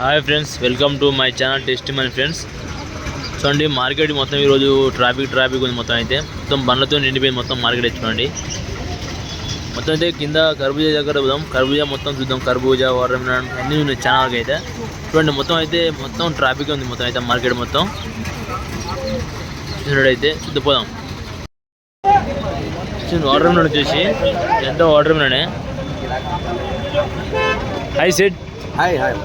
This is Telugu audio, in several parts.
Hi friends welcome to my channel test my friends. చూడండి మార్కెట్ మొత్తం ఈరోజు ట్రాఫిక్ ట్రాఫిక్ ఉంది మొత్తం అయితే. మొత్తం బండ్లతో నిండిపోయింది మొత్తం మార్కెట్ చూడండి. మొత్తం అయితే కింద కర్బూజా దగ్గర పోదాం కర్బూజా మొత్తం చూద్దాం. కర్బూజా వాటర్ అన్నీ ఉన్నాయి చాలా అయితే. చూడండి మొత్తం అయితే మొత్తం ట్రాఫిక్ ఉంది మొత్తం అయితే మార్కెట్ మొత్తం. చూసినట్టయితే చూద్దాం పోదాం. చూడండి వాటర్ మిలన్ వచ్చేసి ఎంత వాటర్ మిలనే హాయ్ సెట్ హాయ్ హాయ్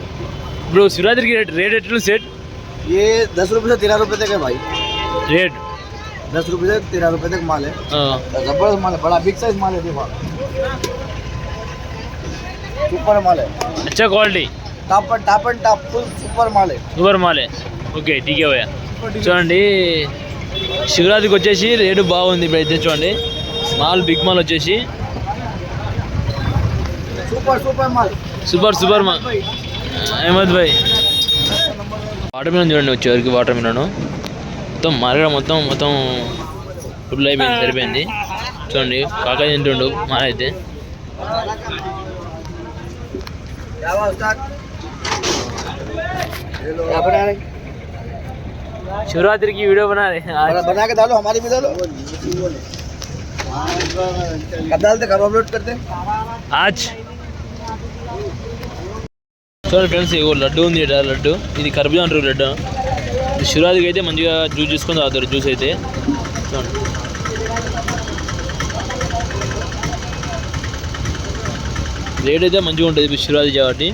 हाय బ్రో శివరాత్రికి రేట్ రేట్ ఎట్లు సెట్ ये दस रुपये से तेरह रुपये तक है भाई రేట్ दस रुपये से तेरह रुपये तक माल है जबरदस्त माल है बड़ा बिग साइज माल है देखो सुपर माल है अच्छा क्वालिटी टॉप पर top and top full super माल है సూపర్ మాలే ఓకే టీకే భయ్య చూడండి శివరాత్రికి వచ్చేసి రేటు బాగుంది ఇప్పుడైతే చూడండి మాల్ బిగ్ మాల్ వచ్చేసి सुपर सुपर माल సూపర్ సూపర్ మాల్ అహ్మద్ భాయ్ వాటర్ మిలన్ చూడండి వచ్చేవరకు వాటర్ మిలన్ మొత్తం మార్కెట్ మొత్తం మొత్తం ఫుల్ అయిపోయింది సరిపోయింది చూడండి కాకా తింటుండు మాల అయితే क्या हुआ उस्ताद क्या बना रहे శివరాత్రికి వీడియో బనాలి बना- बना के डालो हमारी भी डालो कब डालते कब अपलोड करते ఆచ్ చూడండి ఫ్రెండ్స్ ఇగో లడ్డు ఉంది ఇక్కడ లడ్డు. ఇది కర్బూజా అంటారు లడ్డు. శివరాత్రికి అయితే మంచిగా జ్యూస్ చేసుకొని తాగుతారు జ్యూస్ అయితే. చూడండి రేట్ అయితే మంచిగా ఉంటుంది ఇప్పుడు శివరాత్రి కాబట్టి.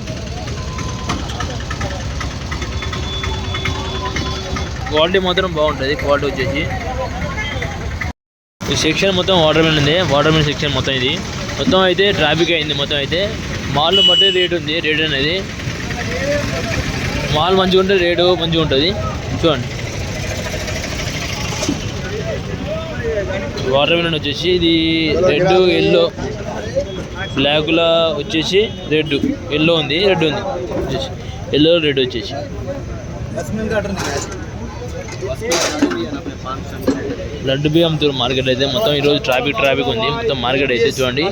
క్వాలిటీ మాత్రం బాగుంటుంది క్వాలిటీ వచ్చేసి. ఈ సెక్షన్ మొత్తం వాటర్ మిల్ ఉంది వాటర్ మిల్ సెక్షన్ మొత్తం ఇది. మొత్తం అయితే ట్రాఫిక్ అయింది మొత్తం అయితే. మాల్ బట్టి రేట్ ఉంది రేట్ అనేది. మాల్ మంచిగా ఉంటుంది రేటు మంచిగా ఉంటుంది. చూడండి. వాటర్ మిలన్ వచ్చేసి ఇది రెడ్ ఎల్లో బ్లాక్లో వచ్చేసి రెడ్ ఎల్లో ఉంది రెడ్ ఉంది. వచ్చేసి ఎల్లో రెడ్ వచ్చేసి. లడ్డు బియ్యం అమ్ముతారు మార్కెట్ అయితే మొత్తం ఈరోజు ట్రాఫిక్ ట్రాఫిక్ ఉంది. మొత్తం మార్కెట్ అయితే చూడండి.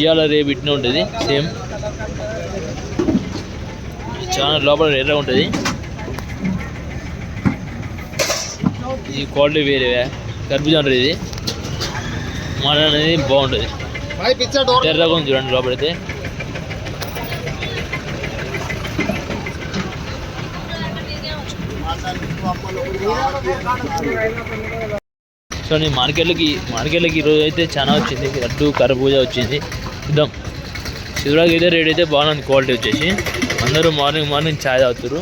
ఇవాళ రేపు ఇట్నే ఉంటుంది సేమ్ చాలా లోపల రేర్ ఉంటుంది. ఇది క్వాలిటీ వేరే కర్బూజా ఉంటుంది ఇది. మన అనేది బాగుంటుంది. ఎర్రగా ఉంది చూడండి లోపలైతే. చూడండి మార్కెట్లకి మార్కెట్లకి ఈరోజు అయితే చాలా వచ్చింది. లడ్డు కర్బూజా వచ్చింది. చూద్దాం చివరికి అయితే రేట్ అయితే బాగుంది క్వాలిటీ వచ్చేసి. అందరూ మార్నింగ్ మార్నింగ్ ఛాయ్ తాగుతారు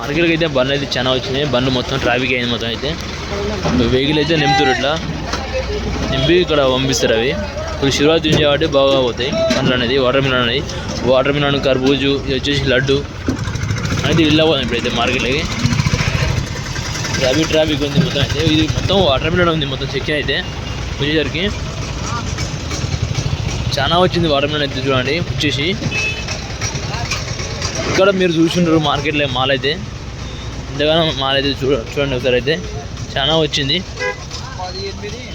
మార్కెట్కి అయితే బండ్లు అయితే చాలా వచ్చినాయి. బండ్లు మొత్తం ట్రాఫిక్ అయింది మొత్తం అయితే. వెహికల్ అయితే నింపుతారు ఇట్లా. నింపి ఇక్కడ పంపిస్తారు అవి. ఇప్పుడు శివరాత్రి ఉంది కాబట్టి బాగా పోతాయి పండ్లు అనేది వాటర్ మిలన్ అనేది. వాటర్ మిలన్ కర్బూజు ఇది వచ్చేసి లడ్డు. అనేది ఇల్లు పోతుంది ఇప్పుడైతే మార్కెట్లోకి. ట్రాఫిక్ ట్రాఫిక్ ఉంది మొత్తం అయితే. ఇది మొత్తం వాటర్ మిలన్ ఉంది మొత్తం సెక్షన్ అయితే. వచ్చేసరికి చాలా వచ్చింది వాటర్ మిలన్ అయితే చూడండి. వచ్చేసి ఇక్కడ మీరు చూసుంటారు మార్కెట్లో మాల్ అయితే. ఇంతగానో మాల్ అయితే చూడ చూడండి ఒకసారి అయితే. చాలా వచ్చింది.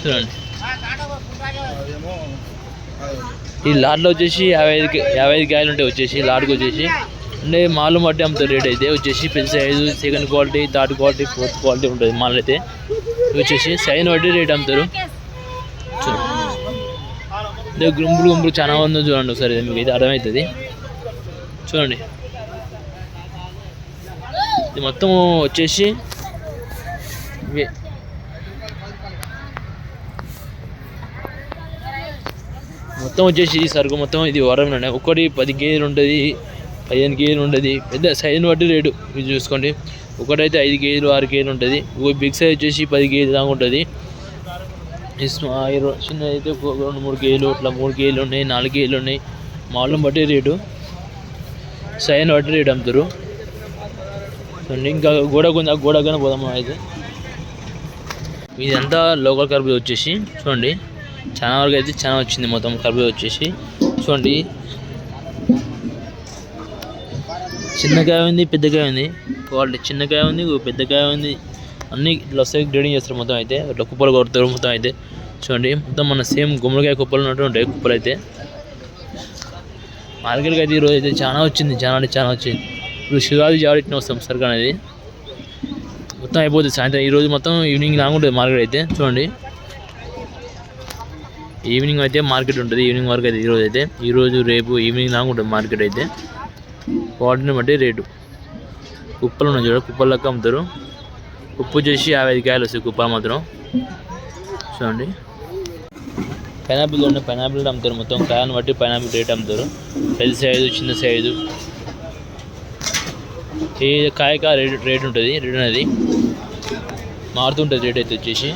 చూడండి. ఈ లాడ్లో వచ్చేసి యాభై ఐదు యాభై ఐదు కాయలు ఉంటాయి వచ్చేసి లాడ్కి వచ్చేసి. అంటే మాల్ బట్టి అమ్ముతారు రేట్ అయితే వచ్చేసి పెద్ద size second quality third quality fourth quality ఉంటుంది మాల్ అయితే. వచ్చేసి సైన్ బట్టి రేట్ అమ్ముతారు. చూడండి. గుంపులు గుంపులు చాలా ఉందో చూడండి ఒకసారి మీకు అయితే అర్థమవుతుంది. చూడండి. ఇది మొత్తం వచ్చేసి ఇవే. మొత్తం వచ్చేసి ఈ సరుకు మొత్తం ఇది వారం ఒకటి పది కేజీలు ఉంటుంది పదిహేను కేజీలు ఉంటుంది పెద్ద సైజుని బట్టి రేటు మీరు చూసుకోండి. ఒకటైతే ఐదు కేజీలు ఆరు కేజీలు ఉంటుంది ఒక బిగ్ సైజ్ వచ్చేసి పది కేజీ దాకా ఉంటుంది చిన్నది చిన్న అయితే ఒక రెండు మూడు కేజీలు ఇట్లా మూడు కేజీలు ఉన్నాయి నాలుగు కేజీలు ఉన్నాయి. మామూలు బట్టి రేటు. సైజుని బట్టి రేటు అమ్ముతారు. ఇంకా గోడకు ఉంది ఆ గోడ పోదాం మనం అయితే? ఇదంతా లోకల్ కర్బూజా వచ్చేసి చూడండి. చాలా వరకు అయితే చాలా వచ్చింది మొత్తం కర్బూజా వచ్చేసి. చూడండి. చిన్నకాయ ఉంది పెద్దకాయ ఉంది. క్వాలిటీ చిన్నకాయ ఉంది పెద్దకాయ ఉంది. అన్ని ఇట్లా వస్తాయి గ్రేడింగ్ చేస్తారు మొత్తం అయితే. ఇట్లా కుప్పలు కొడతారు మొత్తం అయితే. చూడండి మొత్తం మన సేమ్ గుమ్మడికాయ కుప్పలు ఉన్నట్టు ఉంటాయి కుప్పలు అయితే మార్కెట్కి అయితే ఈరోజు అయితే చాలా వచ్చింది చాలా అంటే చాలా వచ్చింది. ఇప్పుడు శివాజీ జాడిట్ని వస్తాం సరుకు అనేది. మొత్తం అయిపోతుంది సాయంత్రం. ఈరోజు మొత్తం ఈవినింగ్ లాగా ఉంటుంది మార్కెట్ అయితే. చూడండి. ఈవినింగ్ అయితే మార్కెట్ ఉంటుంది. ఈవినింగ్ వరకు అయితే ఈరోజు అయితే. ఈరోజు రేపు ఈవినింగ్ లాగా ఉంటుంది మార్కెట్ అయితే. వాటిని బట్టి రేటు. కుప్పలు ఉన్నాయి చూడ. కుప్పలు లెక్క అమ్ముతారు. ఉప్పు చేసి యాభై ఐదు కాయలు వస్తాయి కుప్పలు మాత్రం. చూడండి. పైనాపిల్ ఉన్న పైనాపిల్ అమ్ముతారు మొత్తం. కాయను బట్టి పైనాపిల్ రేట్ అమ్ముతారు. పెద్ద సైజు చిన్న సైజు ఏ కాయక రేట్ రేట్ ఉంటుంది రేట్ అనేది మారుతుంటుంది రేట్ అయితే వచ్చేసి.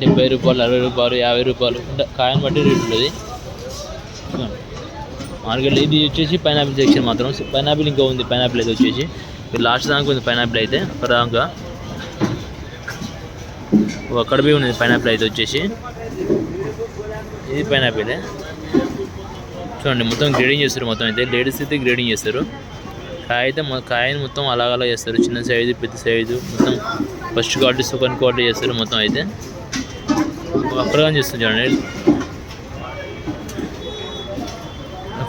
డెబ్బై రూపాయలు అరవై రూపాయలు యాభై రూపాయలు కాయను బట్టి రేట్ ఉంటుంది. మార్కెట్లో ఇది వచ్చేసి పైనాపిల్ సెక్షన్ మాత్రం. పైనాపిల్ ఇంకా ఉంది పైనాపిల్ అయితే వచ్చేసి. లాస్ట్ దానికి ఉంది పైనాపిల్ అయితే ప్రధానంగా దాకా అక్కడ ఉంది పైనాపిల్ అయితే వచ్చేసి. ఇది పైనాపిలే. చూడండి మొత్తం గ్రేడింగ్ చేస్తారు మొత్తం అయితే. లేడీస్ అయితే గ్రేడింగ్ చేస్తారు కాయ అయితే కాయని మొత్తం అలాగ అలా చేస్తారు. చిన్న సైజు పెద్ద సైజు మొత్తం ఫస్ట్ క్వాలిటీ సెకండ్ క్వాలిటీ చేస్తారు మొత్తం అయితే. అక్కడ కానీ చేస్తారు చూడండి.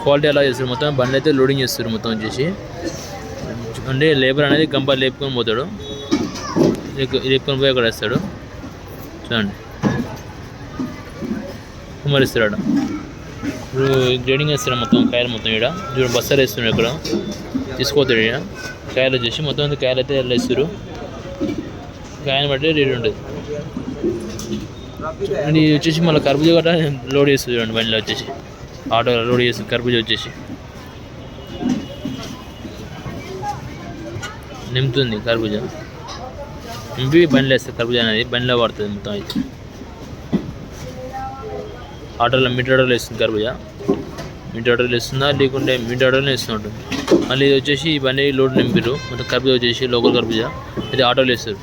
క్వాలిటీ అలా చేస్తారు మొత్తం. బండి అయితే లోడింగ్ చేస్తారు మొత్తం వచ్చేసి. అంటే లేబర్ అనేది గంప లేపుకొని పోతాడు. లేపుకొని పోయి అక్కడ వేస్తాడు. చూడండి. కుమరిస్తాడు ఇప్పుడు గ్రేడింగ్ వేస్తాడు మొత్తం కాయలు మొత్తం ఇక్కడ చూడండి బస్సాలు వేస్తున్నారు ఇక్కడ. తీసుకోతాడు ఇక్కడ కాయలు వచ్చేసి మొత్తం అంత కాయలు అయితే వేస్తారు కాయని బట్టి రేట్ ఉంటుంది. అండ్ ఇది వచ్చేసి మళ్ళీ కర్బూజా కూడా లోడ్ చేస్తుంది చూడండి బండిలో వచ్చేసి. ఆటో లోడ్ చేస్తుంది కర్బూజా వచ్చేసి. నింపుతుంది కర్బూజా. నింపి బండిలో వేస్తుంది కర్బూజా అనేది బండిలో పడుతుంది మొత్తం అయితే. ఆటోలో మీటర్ ఆటోలో వేస్తుంది గర్భయ్య మీటర్ ఆటోలో వేస్తుందా? లేకుంటే మీటర్ ఆటోలో వేస్తుంటుంది మళ్ళీ ఇది వచ్చేసి ఇవన్నీ బండి లోడ్ నింపిరు మొత్తం కర్బూజ వచ్చేసి లోకల్ కర్బూజా ఇది ఆటోలో వేస్తారు.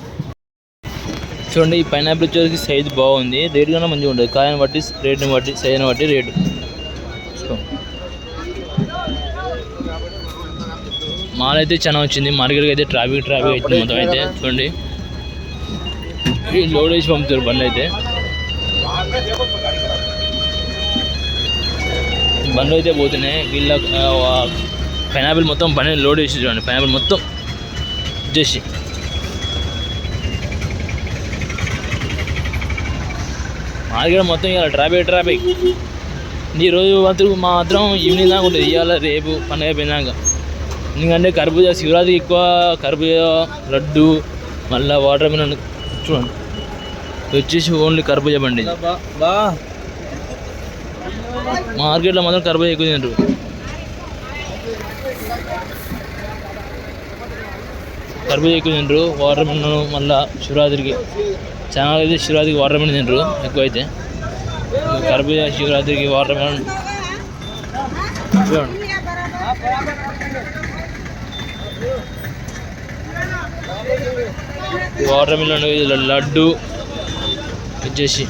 చూడండి ఈ పైనాపిల్ వచ్చేసి సైజ్ బాగుంది. రేట్ కన్నా మంచిగా ఉంటుంది. కాయని బట్టి రేట్ని బట్టి సైజ్ని బట్టి రేటు మాల్ అయితే చాలా వచ్చింది. మార్కెట్కి అయితే ట్రాఫిక్ ట్రాఫిక్ అవుతుంది మొత్తం అయితే. చూడండి. లోడ్ వేసి పంపుతారు బండ్లు అయితే. బండ్లు అయితే పోతున్నాయి. వీళ్ళ పైనాపిల్ మొత్తం బండి లోడ్ వేసి చూడండి. పైనాపిల్ మొత్తం చేసి. మార్కెట్ మొత్తం ఇవాళ ట్రాఫిక్ ట్రాఫిక్ ఈ రోజు మాత్రం మాత్రం ఈవినింగ్ దాకా ఉంటుంది. ఇవాళ రేపు పండుగ పోయినాక ఎందుకంటే కర్బూజా శివరాత్రికి ఎక్కువ. కర్బూజా లడ్డు మళ్ళీ వాటర్ మిలన్ చూడండి. వచ్చేసి ఓన్లీ కర్బూజా బండి. బా. మార్కెట్లో మాత్రం కర్బూజా ఎక్కువ తింటారు. కర్బూజా ఎక్కువ తింటారు. వాటర్ మిలన్ మళ్ళీ శివరాత్రికి చాలా అయితే శివరాత్రికి వాటర్ మిలన్ తింటారు ఎక్కువ అయితే కర్బూజా శివరాత్రికి వాటర్ మిలన్ చూడండి. వాటర్ మిలన్ ఇది లడ్డు వచ్చేసి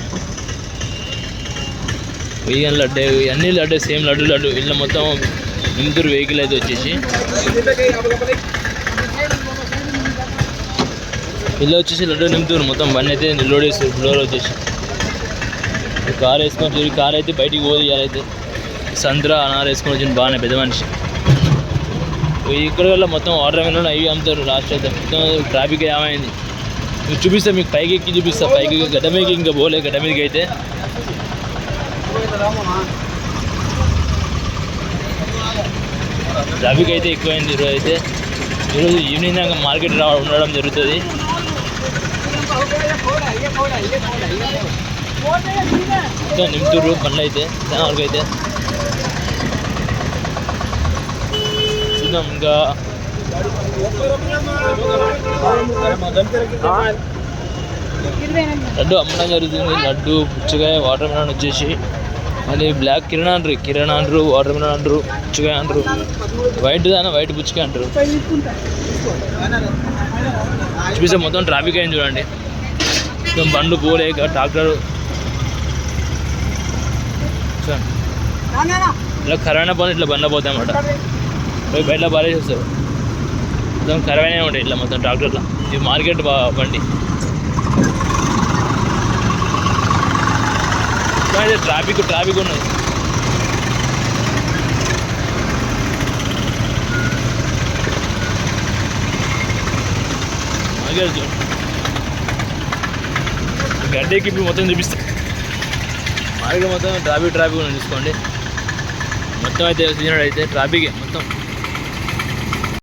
వెయ్యన్ లడ్డు అన్ని లడ్డు సేమ్ లడ్డు లడ్డు. ఇళ్ళ మొత్తం నింతురు వెహికల్ అయితే వచ్చేసి. ఇల్లు వచ్చేసి లడ్డు నింపుతారు మొత్తం బండి అయితే లోడ్ వేస్తారు ఫ్లోర్ వచ్చేసి. కార్ వేసుకొని చూసి కార్ అయితే బయటికి పోదు ఇవాళైతే సంత్రా అనార్ వేసుకొని వచ్చింది బాగానే పెద్ద మనిషి. ఇక్కడ వల్ల మొత్తం ఆర్డర్ మిలన్ అవి అమ్ముతారు లాస్ట్ అయితే. మొత్తం ట్రాఫిక్ ఏమైంది చూపిస్తా మీకు పైకి ఎక్కి చూపిస్తా. పైకి గడ్డ మీదకి ఇంకా పోలే గడ్డ మీదకి అయితే. ట్రాఫిక్ అయితే ఎక్కువైంది ఈరోజు అయితే ఈరోజు ఈవినింగ్ దాకా మార్కెట్ రా ఉండడం జరుగుతుంది ఇంకా నింపుతుర్రు బండ్లు అయితే చాలా వరకు అయితే చూద్దాం ఇంకా లడ్డు అమ్మడం జరుగుతుంది లడ్డు పుచ్చకాయ వాటర్ మిలన్ వచ్చేసి. మళ్ళీ బ్లాక్ కిరణ్ అంటారు కిరణ్ అంటారు వాటర్ మిలన్ అంటారు పుచ్చకాయ అంటారు వైట్ దాని వైట్ పుచ్చుకాయ అంటారు చూపిస్తే మొత్తం ట్రాఫిక్ అయింది చూడండి. మొత్తం బండ్లు పోలేక ట్రాక్టర్ ఇట్లా ఇలా కరోనా పని ఇట్లా బండ్లు పోతాయి అన్నమాట. పోయి బయట చేస్తారు మొత్తం కరవైనా ఉంటాయి ఇట్లా మొత్తం ట్రాక్టర్లో ఇది మార్కెట్ బండి. అదే ట్రాఫిక్ ట్రాఫిక్ ఉన్నది. గడ్డకి ఇప్పుడు మొత్తం చూపిస్తా. మార్గం మొత్తం ట్రాఫిక్ ట్రాఫిక్ ఉన్నది చూసుకోండి. మొత్తం అయితే తినడం అయితే ట్రాఫికే మొత్తం.